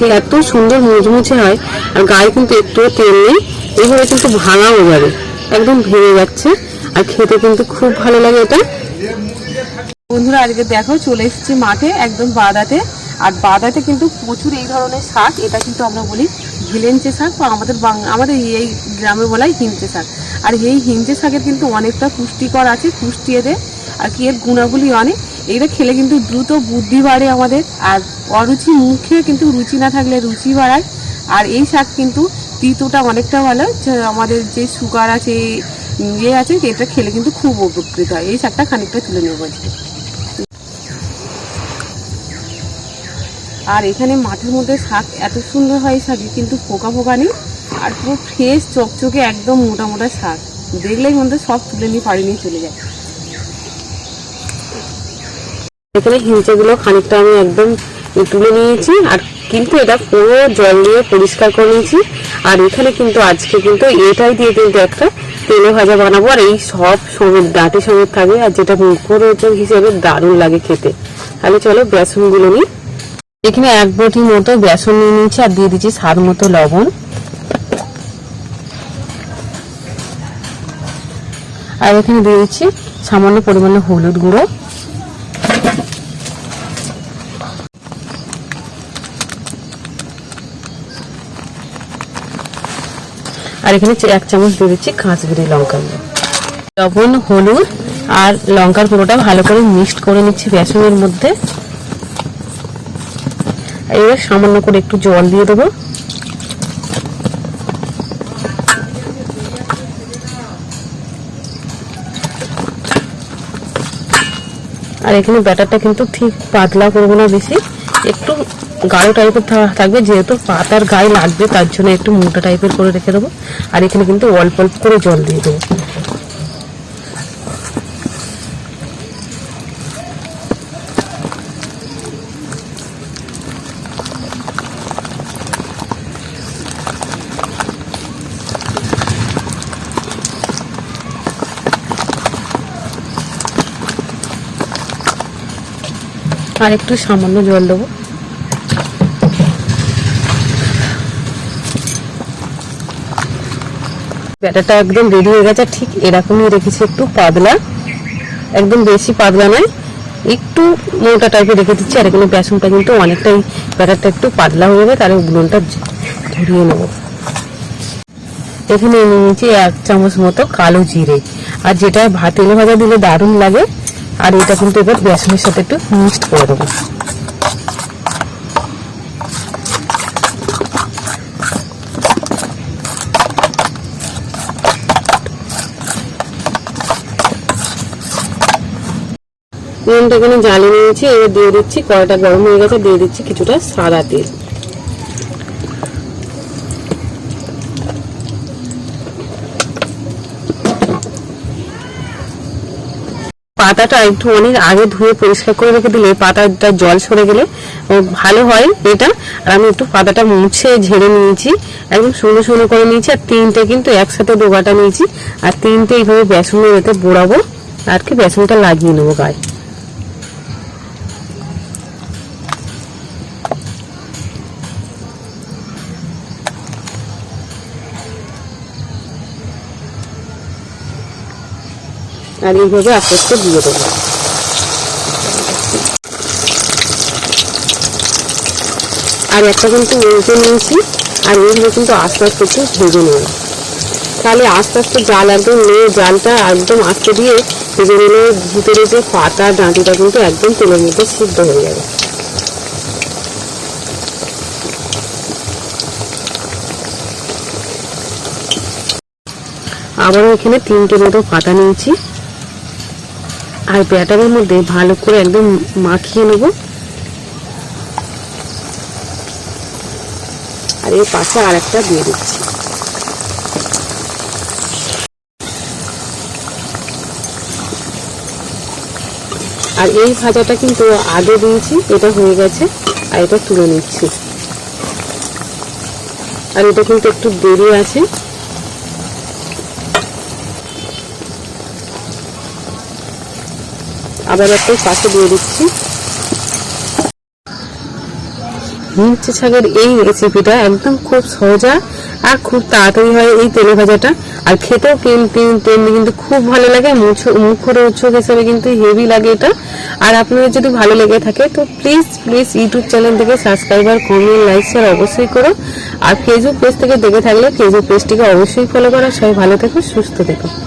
সে এত সুন্দর মুচমুচে হয়, আর গায়ে কিন্তু একটুও তেল নেই এইভাবে কিন্তু ভাঙাও যাবে একদম ভেঙে যাচ্ছে, আর খেতে কিন্তু খুব ভালো লাগে এটা। বন্ধুরা, আজকে দেখো, চলে এসেছি মাঠে, একদম বাদাতে, আর বাদাতে কিন্তু প্রচুর এই ধরনের শাক, এটা কিন্তু আমরা বলি হিলেঞ্চে শাক, বা আমাদের আমাদের এই গ্রামে বলাই হিঞ্চে শাক। আর এই হিঞ্চে শাকের কিন্তু অনেকটা পুষ্টিকর আছে পুষ্টি এতে আর কি এর গুণাগুলি অনেক এইটা খেলে কিন্তু দ্রুত বুদ্ধি বাড়ে আমাদের। আর অরুচি মুখে কিন্তু রুচি না থাকলে রুচি বাড়ায়। আর এই শাক কিন্তু তিতোটা অনেকটা ভালো। আমাদের যে সুগার আছে ইয়ে আছে, এটা খেলে কিন্তু খুব উপকৃত হয়। এই শাকটা খানিকটা তুলে নেব আর এখানে মাঠের মধ্যে শাক এত সুন্দর হয় শাকে কিন্তু পোকা পোকা নেই। আর পুরো ফ্রেশ চকচকে, একদম মোটা মোটা শাক। দেখলেই মধ্যে সব তুলে নিয়ে পাড়ি নিয়ে চলে যায়। এখানে হিঞ্চেগুলো খানিকটা আমি একদম তুলে নিয়েছি, আর কিন্তু এটা পুরো জল দিয়ে পরিষ্কার করে নিয়েছি। আর এখানে কিন্তু আজকে কিন্তু এটাই দিয়ে কিন্তু একটা তেলে ভাজা বানাবো, আর এই সব সমেত ডাঁটি সমেত থাকবে, আর যেটা মুখরোচক হিসেবে দারুণ লাগে খেতে। তাহলে চলো বেসনগুলো নিই। এখানে এক বটি মতো বেসন নিয়ে নিয়েছি, আর দিয়ে দিচ্ছি স্বাদ মতো লবণ। আর এখানে দিয়ে দিচ্ছি সামান্য পরিমাণে হলুদ গুঁড়ো। আর এখানে এক চামচ দিয়ে দিচ্ছি কাঁচবিরি লঙ্কা লবণ, হলুদ আর লঙ্কার গুঁড়োটা ভালো করে মিক্সড করে নিচ্ছি বেসনের মধ্যে। এবার সামান্য করে একটু জল দিয়ে দেবো। আর এখানে ব্যাটারটা কিন্তু ঠিক পাতলা করব না বেশি। একটু গাঢ় টাইপের থাকবে, যেহেতু পাতার গায়ে লাগবে, তার জন্য একটু মোটা টাইপের করে রেখে দেবো। আর এখানে কিন্তু অল্প অল্প করে জল দিয়ে দেবো। আর একটু সামান্য জল দেবো। ব্যাটারটা একদম রেডি হয়ে গেছে, ঠিক এরকমই রেখেছি একটু পাতলা। একদম বেশি পাতলা নয়, একটু মোটা টাইপের রেখে দিচ্ছি, আর এখানে বেসনটা কিন্তু অনেকটাই ব্যাটারটা একটু পাতলা হয়ে যাবে, তাহলে উগলনটা ধরিয়ে নেব। এখানে নিয়ে নিয়েছি এক চামচ মতো কালো জিরে, আর যেটা ভাত তেলে ভাজা দিলে দারুণ লাগে আর এটা কিন্তু এবার বেসনের সাথে একটু মিক্সড করে দেবো। নুনটা এখানে জ্বালিয়ে নিয়েছি, এবার দিয়ে দিচ্ছি কড়াটা গরম হয়ে গেছে, দিয়ে দিচ্ছি কিছুটা সাদা তেল। পাতাটা একটু অনেক আগে ধুয়ে পরিষ্কার করে রেখে দিলে পাতাটা জল সরে গেলে ভালো হয় এটা। আর আমি একটু পাতাটা মুছে ঝেড়ে নিয়েছি, একদম শুকনো শুকনো করে নিয়েছি, আর তিনটে কিন্তু একসাথে ডোবাটা নিয়েছি। আর তিনটে এইভাবে বেসনের এতে বোড়াবো, আর কি বেসনটা লাগিয়ে নেব গায়ে। আর এইভাবে আস্তে আস্তে দিয়ে দেবো। আর একটা কিন্তু উল্টে নিয়েছি, আর এইভাবে কিন্তু আস্তে আস্তে একটু ভেজে নেব। তাহলে আস্তে আস্তে জাল একদম নিয়ে জালটা একদম আস্তে দিয়ে ভেজে নিলে ভিতরে যে পাতা ডাঁটিটা কিন্তু একদম তেলের মধ্যে সিদ্ধ হয়ে যাবে। আবারও এখানে তিনটে মতো পাতা নিয়েছি। আর ব্যাটারের মধ্যে ভালো করে একদম মাখিয়ে নেব। আর এর পাশে আর একটা দিয়ে দিচ্ছি। আর এই ভাজাটা কিন্তু আগে দিয়েছি, এটা হয়ে গেছে, আর এটা তুলে নিচ্ছি। আর এটা কিন্তু একটু দেরি আছে। আবার একটা পাশে দিয়ে দিচ্ছি। হিমচে শাকের এই রেসিপিটা একদম খুব সোজা আর খুব তাড়াতাড়ি হয় এই তেলে ভাজাটা। আর খেতেও কিন্তু তেমনি কিন্তু খুব ভালো লাগে। মুছ- মুখরোচক হিসেবে কিন্তু হেভি লাগে এটা। আর আপনাদের যদি ভালো লেগে থাকে, তো প্লিজ প্লিজ ইউটিউব চ্যানেল থেকে সাবস্ক্রাইবার কমেন্ট লাইক শেয়ার অবশ্যই করো। আর ফেসবুক পেজ থেকে দেখে থাকলে ফেসবুক পেজটিকে অবশ্যই ফলো করো। সবাই ভালো থেকো, সুস্থ থেকো।